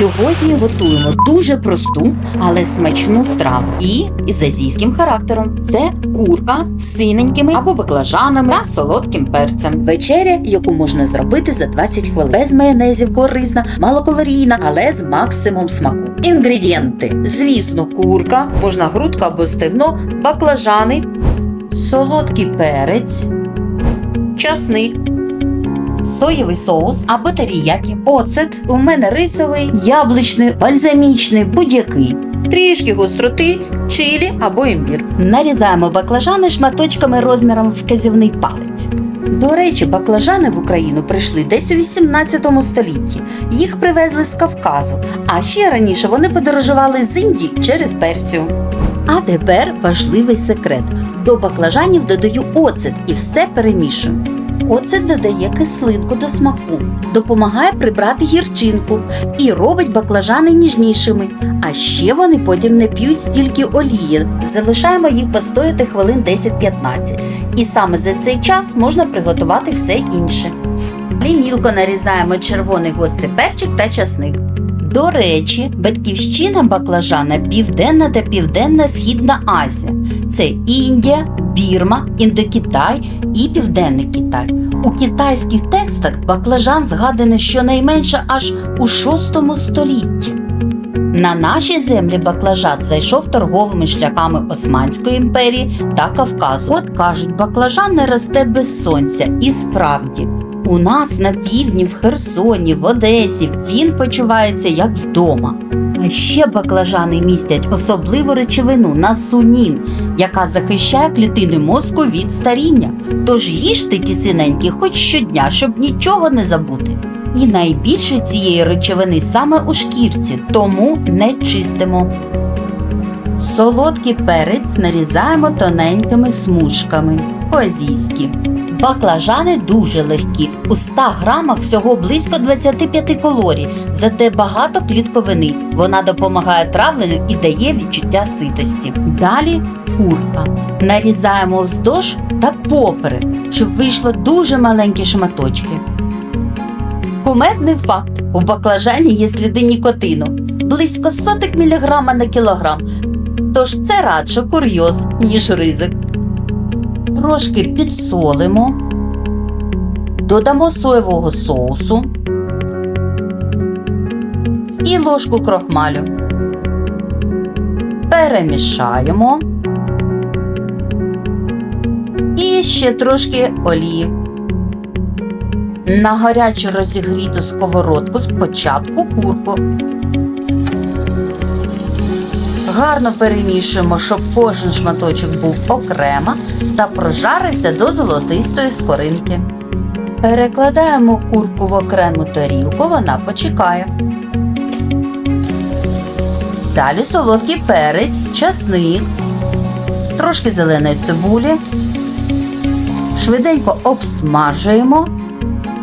Сьогодні готуємо дуже просту, але смачну страву і із азійським характером. Це курка з синенькими або баклажанами та солодким перцем. Вечеря, яку можна зробити за 20 хвилин. Без майонезів, корисна, малокалорійна, але з максимум смаку. Інгредієнти: звісно, курка, можна грудка або стегно, баклажани, солодкий перець, часник соєвий соус або теріякі, оцет, у мене рисовий, яблучний, бальзамічний, будь-який. Трішки гостроти, чилі або імбір. Нарізаємо баклажани шматочками розміром вказівний палець. До речі, баклажани в Україну прийшли десь у 18 столітті. Їх привезли з Кавказу, а ще раніше вони подорожували з Індії через Персію. А тепер важливий секрет: до баклажанів додаю оцет і все перемішую. Оцет додає кислинку до смаку, допомагає прибрати гірчинку і робить баклажани ніжнішими. А ще вони потім не п'ють стільки олії. Залишаємо їх постояти хвилин 10-15. І саме за цей час можна приготувати все інше. Далі мілко нарізаємо червоний гострий перчик та часник. До речі, батьківщина баклажана Південна та Південна Східна Азія. Це Індія, Бірма, Індокитай і Південний Китай. У китайських текстах баклажан згаданий щонайменше аж у VI столітті. На наші землі баклажан зайшов торговими шляхами Османської імперії та Кавказу. От кажуть, баклажан не росте без сонця. І справді, у нас на півдні, в Херсоні, в Одесі він почувається як вдома. А ще баклажани містять особливу речовину насунін, яка захищає клітини мозку від старіння. Тож їжте ті синенькі хоч щодня, щоб нічого не забути. І найбільше цієї речовини саме у шкірці, тому не чистимо. Солодкий перець нарізаємо тоненькими смужками, по-азійськи. Баклажани дуже легкі. У 100 грамах всього близько 25 калорій, зате багато клітковини. Вона допомагає травленню і дає відчуття ситості. Далі курка. Нарізаємо вздовж та поперек, щоб вийшло дуже маленькі шматочки. Кумедний факт: у баклажані є сліди нікотину близько сотих міліграма на кілограм. Тож це радше курйоз, ніж ризик. Трошки підсолимо, додамо соєвого соусу і ложку крохмалю. Перемішаємо і ще трошки олії. На гарячу розігріту сковородку спочатку курку. Гарно перемішуємо, щоб кожен шматочок був окремо та прожарився до золотистої скоринки. Перекладаємо курку в окрему тарілку, вона почекає. Далі солодкий перець, часник, трошки зеленої цибулі. Швиденько обсмажуємо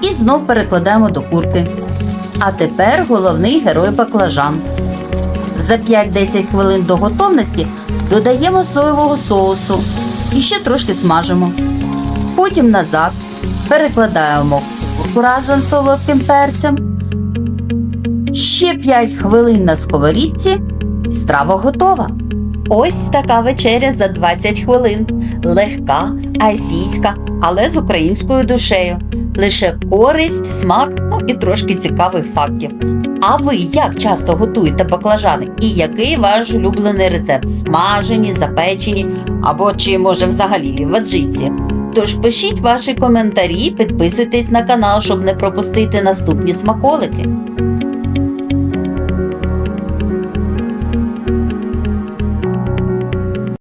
і знов перекладаємо до курки. А тепер головний герой баклажан. За 5-10 хвилин до готовності додаємо соєвого соусу і ще трошки смажимо. Потім назад перекладаємо разом з солодким перцем. Ще 5 хвилин на сковорідці. Страва готова. Ось така вечеря за 20 хвилин. Легка, азійська, але з українською душею. Лише користь, смак ну і трошки цікавих фактів. А ви як часто готуєте баклажани? І який ваш улюблений рецепт? Смажені, запечені або чи може взагалі в аджиці? Тож пишіть ваші коментарі, підписуйтесь на канал, щоб не пропустити наступні смаколики.